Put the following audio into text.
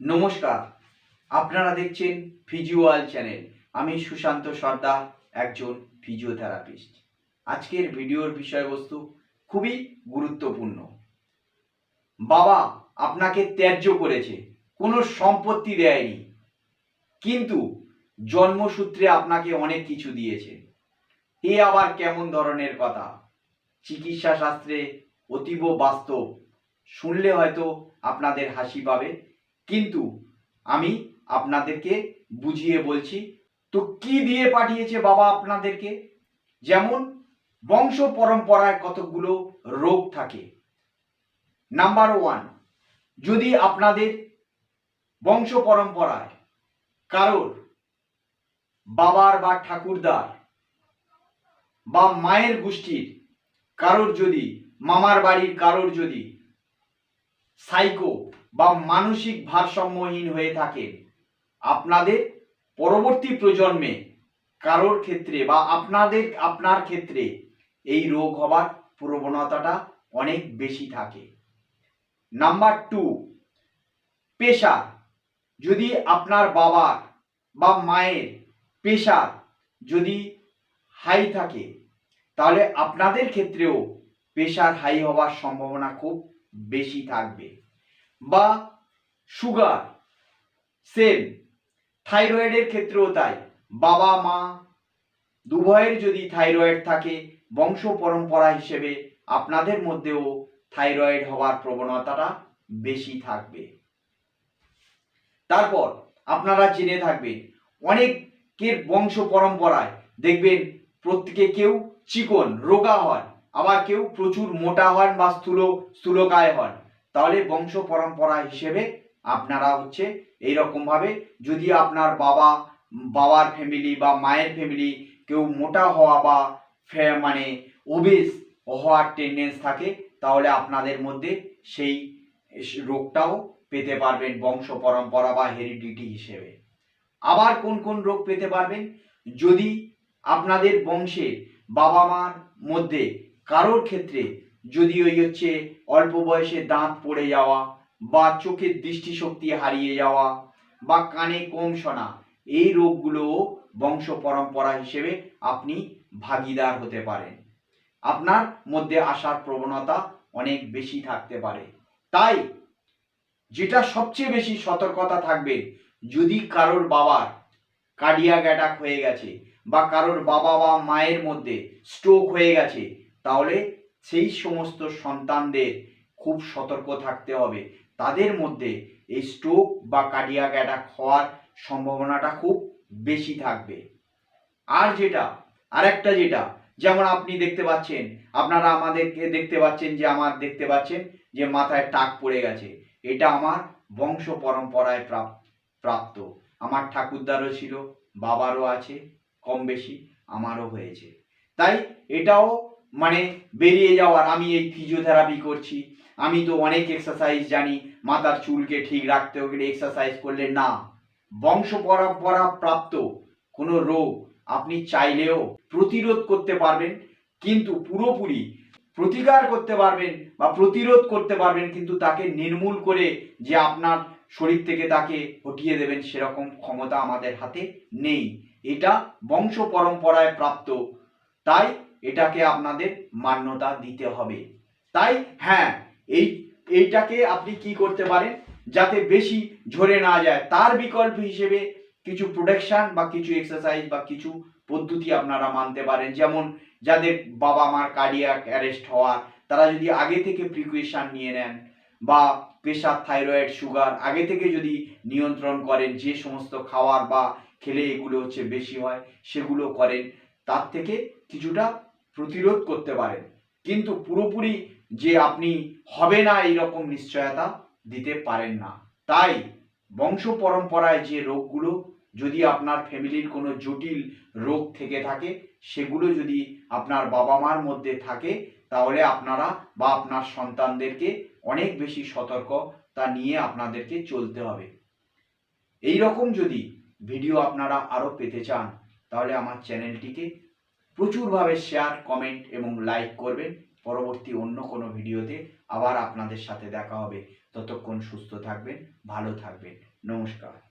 নমস্কার, আপনারা দেখছেন ফিজিওয়াল চ্যানেল। আমি সুশান্ত সর্দার, একজন ফিজিওথেরাপিস্ট আজকের ভিডিওর বিষয়বস্তু খুবই গুরুত্বপূর্ণ। বাবা আপনাকে ত্যায্য করেছে, কোনো সম্পত্তি দেয়নি। কিন্তু জন্মসূত্রে আপনাকে অনেক কিছু দিয়েছে। এ আবার কেমন ধরনের কথা? চিকিৎসা শাস্ত্রে অতীব বাস্তব। শুনলে হয়তো আপনাদের হাসি পাবে। কিন্তু আমি আপনাদেরকে বুঝিয়ে বলছি, তো কি দিয়ে পাঠিয়েছে বাবা আপনাদেরকে? যেমন বংশ পরম্পরায় কতগুলো রোগ থাকে। নাম্বার ওয়ান যদি আপনাদের বংশ পরম্পরায় কারোর বাবার বা ঠাকুরদার বা মায়ের গোষ্ঠীর কারোর যদি, মামার বাড়ির কারোর যদি সাইকো বা মানসিক ভারসাম্যহীন হয়ে থাকে। আপনাদের পরবর্তী প্রজন্মে কারোর ক্ষেত্রে বা আপনাদের, আপনার ক্ষেত্রে এই রোগ হবার প্রবণতাটা অনেক বেশি থাকে। নাম্বার টু, পেশা। যদি আপনার বাবার বা মায়ের পেশা যদি হাই থাকে, তাহলে আপনাদের ক্ষেত্রেও পেশার হাই হওয়ার সম্ভাবনা খুব বেশি থাকবে। বা সুগার সেম থাইরয়েডের ক্ষেত্রেও তাই। বাবা, মা দুভয়ের যদি থাইরয়েড থাকে, বংশ পরম্পরা হিসেবে আপনাদের মধ্যেও থাইরয়েড হওয়ার প্রবণতাটা বেশি থাকবে। তারপর আপনারা জেনে থাকবেন, অনেকের বংশ পরম্পরায় দেখবেন প্রত্যেকে কেউ চিকন, রোগা হন, আবার কেউ প্রচুর মোটা হন বা স্থূল, স্থূলকায় হন। তাহলে বংশ পরম্পরা হিসেবে আপনারা হচ্ছে এইরকম ভাবে যদি আপনার বাবা, বাবার ফ্যামিলি বা মায়ের ফ্যামিলি কেউ মোটা হওয়া বা মানে ওবেস হওয়ার টেন্ডেন্স থাকে, তাহলে আপনাদের মধ্যে সেই রোগটাও পেতে পারবেন বংশ পরম্পরা বা হেরিডিটি হিসেবে। আবার কোন কোন রোগ পেতে পারবেন? যদি আপনাদের বংশে বাবা মার মধ্যে কারোর ক্ষেত্রে যদি ওই হচ্ছে অল্প বয়সে দাঁত পড়ে যাওয়া বা চোখের দৃষ্টিশক্তি হারিয়ে যাওয়া বা কানে কম শোনা, এই রোগগুলোও বংশ পরম্পরা হিসেবে আপনি ভাগিদার হতে পারেন। আপনার মধ্যে আসার প্রবণতা অনেক বেশি থাকতে পারে। তাই যেটা সবচেয়ে বেশি সতর্কতা থাকবে, যদি কারোর বাবার কার্ডিয়াক অ্যাটাক হয়ে গেছে বা কারোর বাবা বা মায়ের মধ্যে স্ট্রোক হয়ে গেছে, তাহলে সেই সমস্ত সন্তানদের খুব সতর্ক থাকতে হবে। তাদের মধ্যে এই স্ট্রোক বা কার্ডিয়াক অ্যাটাক হওয়ার সম্ভাবনাটা খুব বেশি থাকবে। আর যেটা, আরেকটা যেটা, যেমন আপনি দেখতে পাচ্ছেন, আপনারা আমাদেরকে দেখতে পাচ্ছেন যে, আমার দেখতে পাচ্ছেন যে, মাথায় টাক পড়ে গেছে। এটা আমার বংশ পরম্পরায় প্রাপ- প্রাপ্ত। আমার ঠাকুরদারও ছিল, বাবারও আছে, কম বেশি, আমারও হয়েছে। তাই এটাও মানে বেরিয়ে যাওয়ার আমি এই ফিজিওথেরাপি করছি। আমি তো অনেক এক্সারসাইজ জানি, মাথার চুলকে ঠিক রাখতে গেলে এক্সারসাইজ করলে না। বংশ পরম্পরা প্রাপ্ত কোনো রোগ আপনি চাইলেও প্রতিরোধ করতে পারবেন, কিন্তু পুরোপুরি প্রতিকার করতে পারবেন বা প্রতিরোধ করতে পারবেন, কিন্তু তাকে নির্মূল করে যে আপনার শরীর থেকে তাকে হটিয়ে দেবেন সেরকম ক্ষমতা আমাদের হাতে নেই। এটা বংশ পরম্পরায় প্রাপ্ত। তাই এটাকে আপনাদের মান্যতা দিতে হবে। তাই হ্যাঁ এই, এইটাকে আপনি কি করতে পারেন? যাতে বেশি ঝরে না যায়, তার বিকল্প হিসেবে কিছু প্রোটেকশন বা কিছু এক্সারসাইজ বা কিছু পদ্ধতি আপনারা মানতে পারেন। যেমন যাদের বাবা মার কার্ডিয়াক অ্যারেস্ট হওয়ার তারা যদি আগে থেকে প্রিকুয়েশন নিয়ে নেন বা প্রেশার থাইরয়েড সুগার আগে থেকে যদি নিয়ন্ত্রণ করেন, যে সমস্ত খাওয়ার বা খেলে এগুলো হচ্ছে বেশি হয়, সেগুলো করেন। তার থেকে কিছুটা প্রতিরোধ করতে পারেন। কিন্তু পুরোপুরি যে আপনি হবে না এইরকম নিশ্চয়তা দিতে পারেন না। তাই বংশ পরম্পরায় যে রোগগুলো যদি আপনার ফ্যামিলির কোনো জটিল রোগ থেকে থাকে, সেগুলো যদি আপনার বাবা মার মধ্যে থাকে, তাহলে আপনারা বা আপনার সন্তানদেরকে অনেক বেশি সতর্কতা নিয়ে আপনাদেরকে চলতে হবে। এই রকম যদি ভিডিও আপনারা আরও পেতে চান, তাহলে আমার চ্যানেলটিকে প্রচুরভাবে শেয়ার কমেন্ট এবং লাইক করবেন। পরবর্তী অন্য কোনো ভিডিওতে আবার আপনাদের সাথে দেখা হবে। ততক্ষণ সুস্থ থাকবেন, ভালো থাকবেন। নমস্কার।